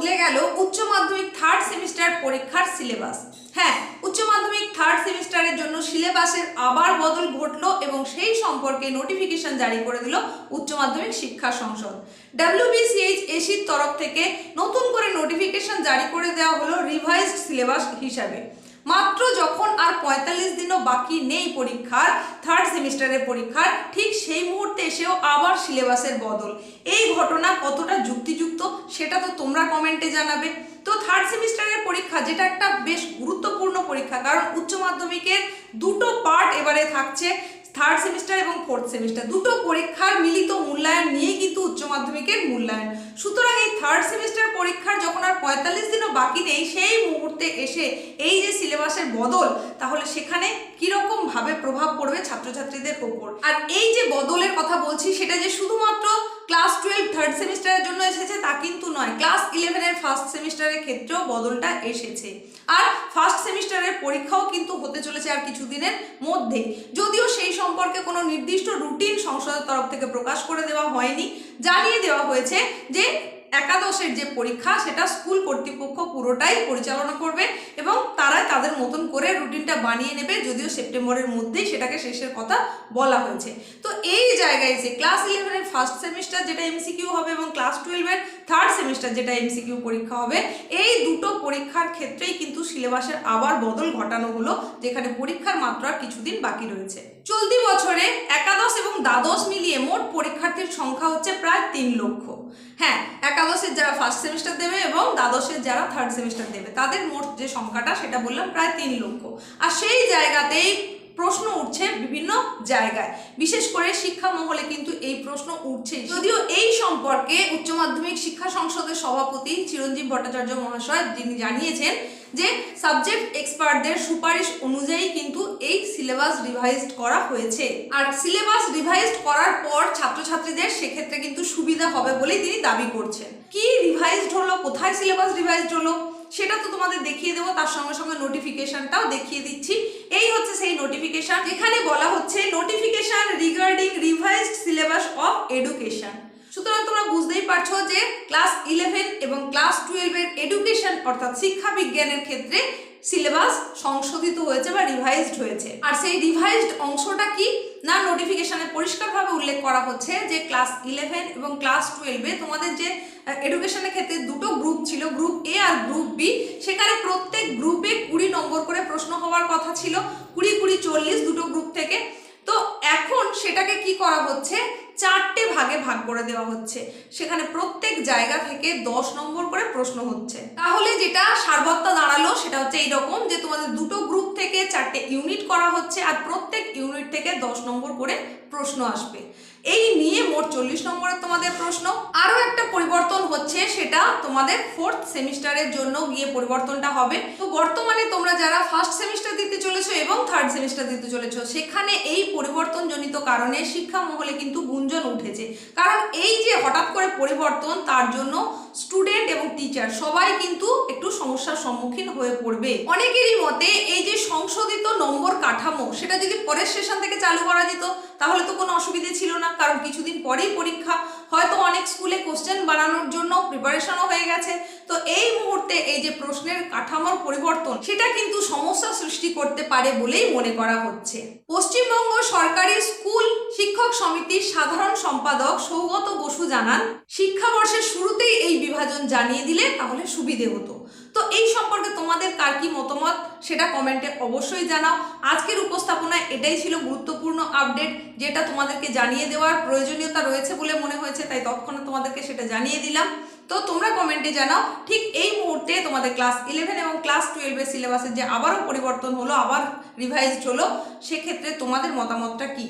বদলে গেল উচ্চ মাধ্যমিক থার্ড সেমিস্টার পরীক্ষার সিলেবাস হ্যাঁ উচ্চ মাধ্যমিক থার্ড সেমিস্টারের জন্য সিলেবাসের আবার বদল ঘটলো এবং সেই সম্পর্কে নোটিফিকেশন জারি করে দিল উচ্চ মাধ্যমিক শিক্ষা সংসদ। ডাব্লিউবিসিএইচ এসির তরফ থেকে নতুন করে নোটিফিকেশন জারি করে দেওয়া হলো রিভাইজড সিলেবাস হিসাবে। মাত্র যখন আর পঁয়তাল্লিশ দিনও বাকি নেই পরীক্ষার থার্ড সেমিস্টারের পরীক্ষার, ঠিক সেই মুহূর্তে এসেও আবার সিলেবাসের বদল। এই ঘটনা কতটা যুক্তিযুক্ত সেটা তো তোমরা কমেন্টে জানাবে। তো থার্ড সেমিস্টারের পরীক্ষা যেটা একটা বেশ গুরুত্বপূর্ণ পরীক্ষা, কারণ উচ্চ মাধ্যমিকের দুটো পার্ট এবারে থাকছে থার্ড সেমিস্টার এবং ফোর্থ সেমিস্টার। দুটো পরীক্ষার মিলিত মূল্যায়ন উচ্চ মাধ্যমিকের মূল্যায়ন। সুতরাং এই থার্ড সেমিস্টার পরীক্ষার যখন আর পঁয়তাল্লিশ দিনও বাকি নেই, সেই মুহূর্তে এসে এই যে সিলেবাসের বদল, তাহলে সেখানে কীরকম ভাবে প্রভাব পড়বে ছাত্রছাত্রীদের ওপর? আর এই যে বদলের কথা বলছি, সেটা যে শুধুমাত্র ক্লাস টুয়েলভ থার্ড সেমিস্টারের জন্য এসেছে, তা কিন্তু নয়। ক্লাস ইলেভেনের ফার্স্ট সেমিস্টারের ক্ষেত্রেও বদলটা এসেছে। আর ফার্স্ট সেমিস্টারের পরীক্ষাও কিন্তু হতে চলেছে। আর কিছুদিনের মধ্যে। যদিও সেই সম্পর্কে কোনো নির্দিষ্ট রুটিন সংসদের তরফ থেকে প্রকাশ করে দেওয়া হয়নি। জানিয়ে দেওয়া হয়েছে যে একাদশের যে পরীক্ষা, সেটা স্কুল কর্তৃপক্ষ পুরোটাই পরিচালনা করবে এবং তারা তাদের মতন করে রুটিনটা বানিয়ে নেবে, যদিও সেপ্টেম্বরের মধ্যেই সেটাকে শেষের কথা বলা হয়েছে। তো এই জায়গায় যে ক্লাস ইলেভেনের ফার্স্ট সেমিস্টার যেটা এমসিকিউ হবে এবং ক্লাস টুয়েলভের থার্ড সেমিস্টার যেটা এমসিকিউ পরীক্ষা হবে, এই দুটো পরীক্ষার ক্ষেত্রেই কিন্তু সিলেবাসের আবার বদল ঘটানো হলো যেখানে পরীক্ষার মাত্রা কিছুদিন বাকি রয়েছে। চলতি বছরে একাদশ এবং দ্বাদশ মিলিয়ে মোট পরীক্ষার্থীর সংখ্যা হচ্ছে প্রায় তিন লক্ষ। হ্যাঁ একাদশের যারা ফার্স্ট সেমিস্টার দেবে এবং দ্বাদশের যারা থার্ড সেমিস্টার দেবে, তাদের মোট যে সংখ্যাটা সেটা বললাম প্রায় তিন লক্ষ। আর সেই জায়গাতেই প্রশ্ন উঠছে বিভিন্ন জায়গায়। বিশেষ করে শিক্ষা মহলে কিন্তু এই প্রশ্ন উঠছে। যদিও এই সম্পর্কে উচ্চ মাধ্যমিক শিক্ষা সংসদের সভাপতি চিরঞ্জীব ভট্টাচার্য মহাশয় যিনি জানিয়েছেন যে সাবজেক্ট এক্সপার্টদের সুপারিশ অনুযায়ী কিন্তু এই সিলেবাস রিভাইজড করা হয়েছে। আর সিলেবাস রিভাইজড করার পর ছাত্রছাত্রীদের সেক্ষেত্রে কিন্তু সুবিধা হবে বলেই তিনি দাবি করছেন। কি রিভাইজড হলো? কোথায় সিলেবাস রিভাইজড হলো? সেটা তো তোমাদের দেখিয়ে দেবো, তার সঙ্গে সঙ্গে নোটিফিকেশনটাও দেখিয়ে দিচ্ছি। এই হচ্ছে সেই নোটিফিকেশন যেখানে বলা রিভাইজড সিলেবাস অফ এডুকেশন সুতরাং তোমরা বুঝতেই পারছ যে ক্লাস ইলেভেন এবং ক্লাস টুয়েলভের এডুকেশন অর্থাৎ শিক্ষা বিজ্ঞানের ক্ষেত্রে সিলেবাস সংশোধিত হয়েছে বা রিভাইজড হয়েছে। আর সেই রিভাইজড অংশটা কি? না নোটিফিকেশনে পরিষ্কারভাবে উল্লেখ করা হচ্ছে যে ক্লাস ইলেভেন এবং ক্লাস টুয়েলভে তোমাদের যে এডুকেশনের ক্ষেত্রে দুটো গ্রুপ ছিল গ্রুপ এ আর গ্রুপ বি সেখানে প্রত্যেক গ্রুপে কুড়ি নম্বর করে প্রশ্ন হওয়ার কথা ছিল। কুড়ি কুড়ি চল্লিশ দুটো গ্রুপ থেকে। তো সেটাকে কি করা হচ্ছে? চারটে ভাগে ভাগ করে দেওয়া হচ্ছে। সেখানে প্রত্যেক জায়গা থেকে দশ নম্বর করে প্রশ্ন হচ্ছে। তাহলে যেটা সারবত্তা দাঁড়াল সেটা হচ্ছে এইরকম যে তোমাদের দুটো গ্রুপ থেকে চারটে ইউনিট করা হচ্ছে আর প্রত্যেক ইউনিট থেকে দশ নম্বর করে প্রশ্ন আসবে। এই নিয়ে মোট চল্লিশ নম্বরের তোমাদের প্রশ্ন। আরও একটা পরিবর্তন হচ্ছে সেটা তোমাদের ফোর্থ সেমিস্টারের জন্য গিয়ে পরিবর্তনটা হবে। তো বর্তমানে তোমরা যারা ফার্স্ট সেমিস্টার দিতে চলেছো এবং থার্ড সেমিস্টার দিতে চলেছো, সেখানে এই পরিবর্তনজনিত কারণে শিক্ষা মহলে কিন্তু গুঞ্জন উঠেছে। কারণ এই যে হঠাৎ করে পরিবর্তন, তার জন্য স্টুডেন্ট এবং টিচার সবাই কিন্তু একটু সমস্যার সম্মুখীন হয়ে পড়বে। অনেকেরই মতে এই যে সংশোধিত নম্বর কাঠামো, সেটা যদি পরের সেশন থেকে চালু করা যেত, তাহলে তো কোনো অসুবিধে ছিল না। কারণ কিছুদিন পরেই পরীক্ষা হয়তো অনেক স্কুলে কোশ্চেন বানানোর জন্য প্রিপারেশনও হয়ে গেছে। তো এই মুহূর্তে এই যে প্রশ্নের কাঠামোর পরিবর্তন, সেটা কিন্তু সমস্যা সৃষ্টি করতে পারে বলেই মনে করা হচ্ছে। পশ্চিমবঙ্গ সরকারি স্কুল শিক্ষক সমিতির সাধারণ সম্পাদক সৌগত বসু জানান, শিক্ষাবর্ষের শুরুতেই এই বিভাজন জানিয়ে দিলে তাহলে সুবিধে হতো। তো এই সম্পর্কে তোমাদের কার কি মতামত সেটা কমেন্টে অবশ্যই জানাও। আজকের উপস্থাপনায় এটাই ছিল গুরুত্বপূর্ণ আপডেট যেটা তোমাদেরকে জানিয়ে দেওয়ার প্রয়োজনীয়তা রয়েছে বলে মনে হয়েছে, তাই তৎক্ষণাৎ তোমাদেরকে সেটা জানিয়ে দিলাম। তো তোমরা কমেন্টে জানাও, ঠিক এই মুহূর্তে তোমাদের ক্লাস ইলেভেন এবং ক্লাস টুয়েলভের সিলেবাসের যে আবারও পরিবর্তন হলো, আবার রিভাইজড হলো, সেক্ষেত্রে তোমাদের মতামতটা কী?